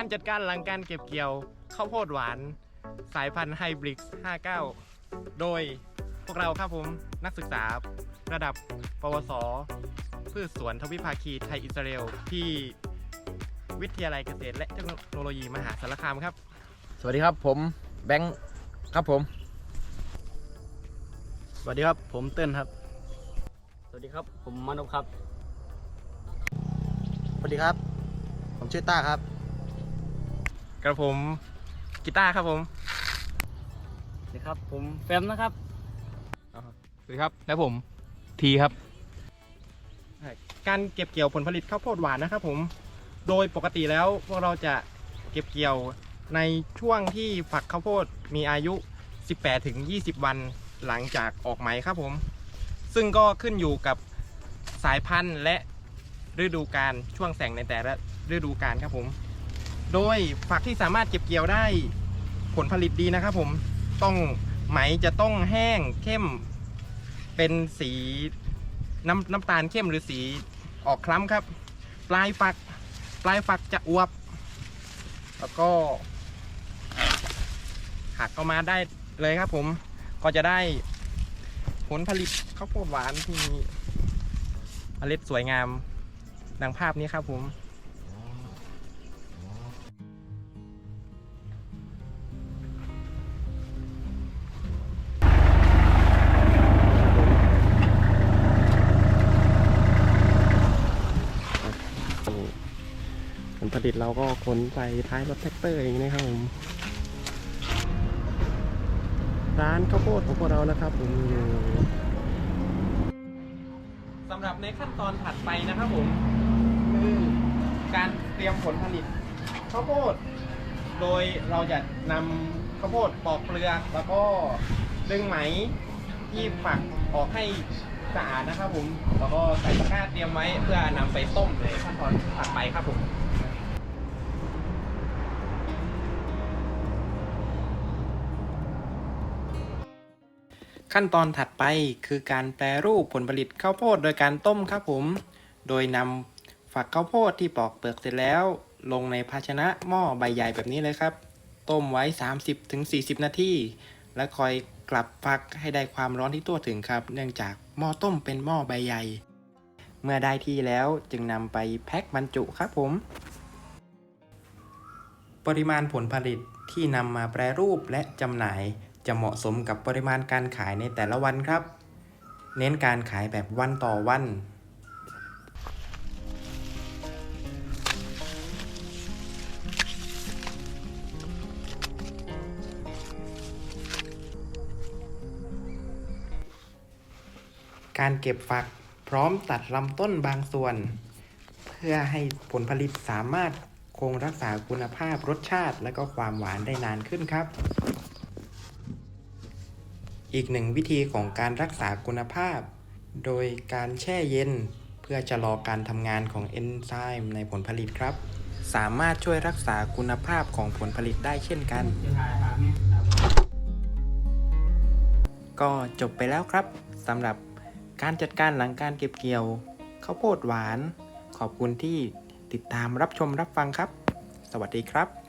การจัดการหลังการเก็บเกี่ยวข้าวโพดหวาน สายพันธุ์ไฮบริด59 โดยพวกเราครับผมนักศึกษาระดับ ปวส พืชสวนทวิภาคีไทยอิสราเอลที่วิทยาลัยเกษตรและเทคโนโลยีมหาสารคามครับ สวัสดีครับผมแบงค์ครับผม สวัสดีครับผมเติ้ลครับ สวัสดีครับผมมานพครับ สวัสดีครับ ผมชื่อต้าครับ กระผมกีตาร์ครับผมสวัสดีครับผมแฟมนะครับ สวัสดีครับ และผมทีครับ การเก็บเกี่ยวผลผลิตข้าวโพดหวานนะครับผม โดยปกติแล้วพวกเราจะเก็บเกี่ยวในช่วงที่ฝักข้าวโพดมีอายุ 18ถึง20 วันหลังจากออกไหมครับผม ซึ่งก็ขึ้นอยู่กับสายพันธุ์และฤดูกาลช่วงแสงในแต่ละฤดูกาลครับผม โดยฝักที่สามารถเก็บเกี่ยวได้ผลผลิตดีนะครับผมต้องไหมจะต้องแห้งเข้มเป็นสีน้ำน้ำตาลเข้มหรือสีออกคล้ำครับ ปลายฝักปลายฝักจะอวบ แล้วก็หักก็มาได้เลยครับผมก็จะได้ผลผลิตข้าวโพดหวานที่มีเมล็ดสวยงามดังภาพนี้ครับผม ผลิตเราก็ขนใส่ท้ายรถแท็กเตอร์อย่างนี้นะครับผมร้านข้าวโพดของพวกเรานะครับผมอยู่สำหรับในขั้นตอนถัดไปนะครับผมคือการเตรียมผลผลิตข้าวโพด โดยเราจะนำข้าวโพดปอกเปลือก แล้วก็ดึงไหมที่ฝักออกให้สะอาดนะครับผม แล้วก็ใส่ตะกร้าเตรียมไว้เพื่อนำไปต้มในขั้นตอนถัดไปครับผม ขั้นตอนถัดไปคือการแปรรูปผลผลิตข้าวโพดโดยการต้มครับผม โดยนำฝักข้าวโพดที่ปอกเปลือกเสร็จแล้ว ลงในภาชนะหม้อใบใหญ่แบบนี้เลยครับ ต้มไว้ 30-40 นาที และคอยกลับฟักให้ได้ความร้อนที่ทั่วถึงครับ เนื่องจากหม้อต้มเป็นหม้อใบใหญ่ เมื่อได้ที่แล้วจึงนำไปแพ็คบรรจุครับผม ปริมาณผลผลิตที่นำมาแปรรูปและจำหน่าย จะเหมาะสมกับปริมาณการขายในแต่ละวันครับ เน้นการขายแบบวันต่อวันการเก็บฝักพร้อมตัดลำต้นบางส่วน เพื่อให้ผลผลิตสามารถคงรักษาคุณภาพรสชาติและก็ความหวานได้นานขึ้นครับ อีกหนึ่งวิธีของการรักษาคุณภาพ โดยการแช่เย็น เพื่อจะรอการทำงานของเอนไซม์ในผลผลิตครับ สามารถช่วยรักษาคุณภาพของผลผลิตได้เช่นกัน ก็จบไปแล้วครับสำหรับการจัดการหลังการเก็บเกี่ยวข้าวโพดหวาน ขอบคุณที่ติดตามรับชมรับฟังครับ สวัสดีครับ